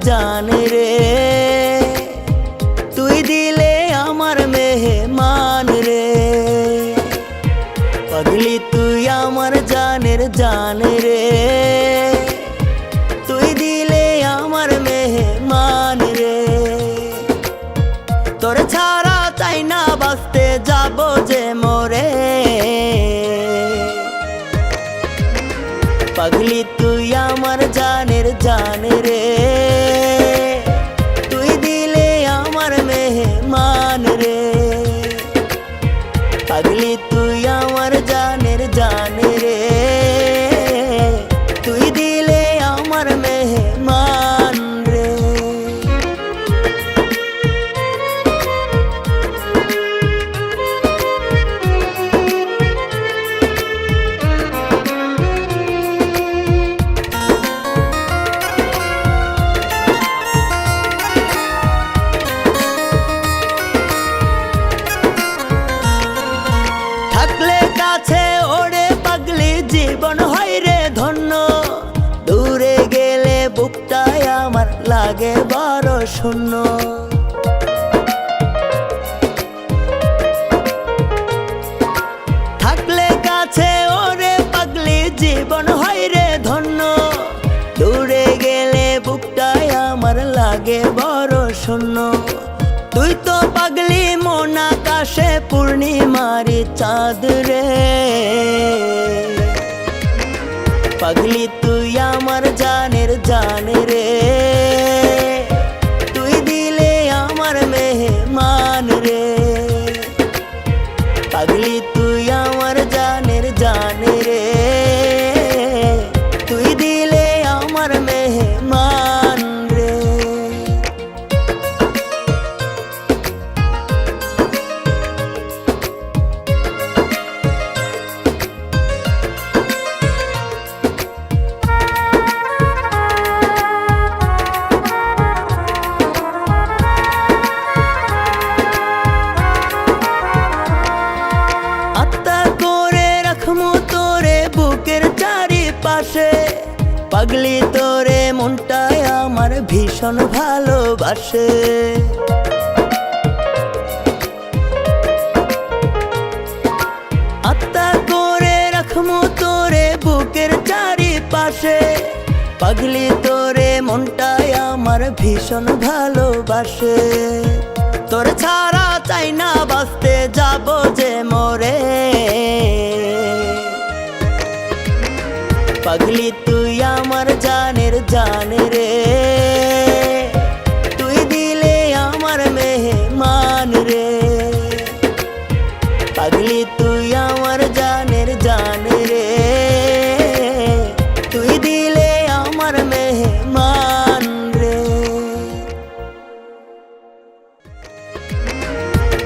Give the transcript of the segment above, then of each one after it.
জান রে। তুই দিলে আমার মেহমান রে। পাগলি তুই আমার জানের জান রে। তুই দিলে আমার মেহমান রে। তোর ছাড়া চাই না বাঁচতে যাব যে মোরে। পাগলি তুই আমার জানের জান রে। শূন্য। থাকলে কাছে ওরে পাগলি জীবন হয় রে ধন্য। দূরে গেলে বুকটায় আমার লাগে বড় শূন্য। তুই তো পাগলি মন আকাশে পূর্ণিমারি চাঁদ রে। পাগলি তুই পাগলি তুই পাগলি তোরে, মনটায় আমার ভীষণ ভালোবাসে। আত্মা করে রাখমু তোরে বুকের চারিপাশে। পাগলি তোরে, মনটায় আমার ভীষণ ভালোবাসে। তোর ছাড়া চাই না পাগলি, তুই আমার জানের জান রে। তুই দিলে আমার মেহমান রে। পাগলি, তুই আমার জানের জান রে। তুই দিলে আমার মেহমান রে।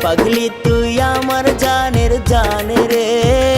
পাগলি, তুই আমার জানের জান রে।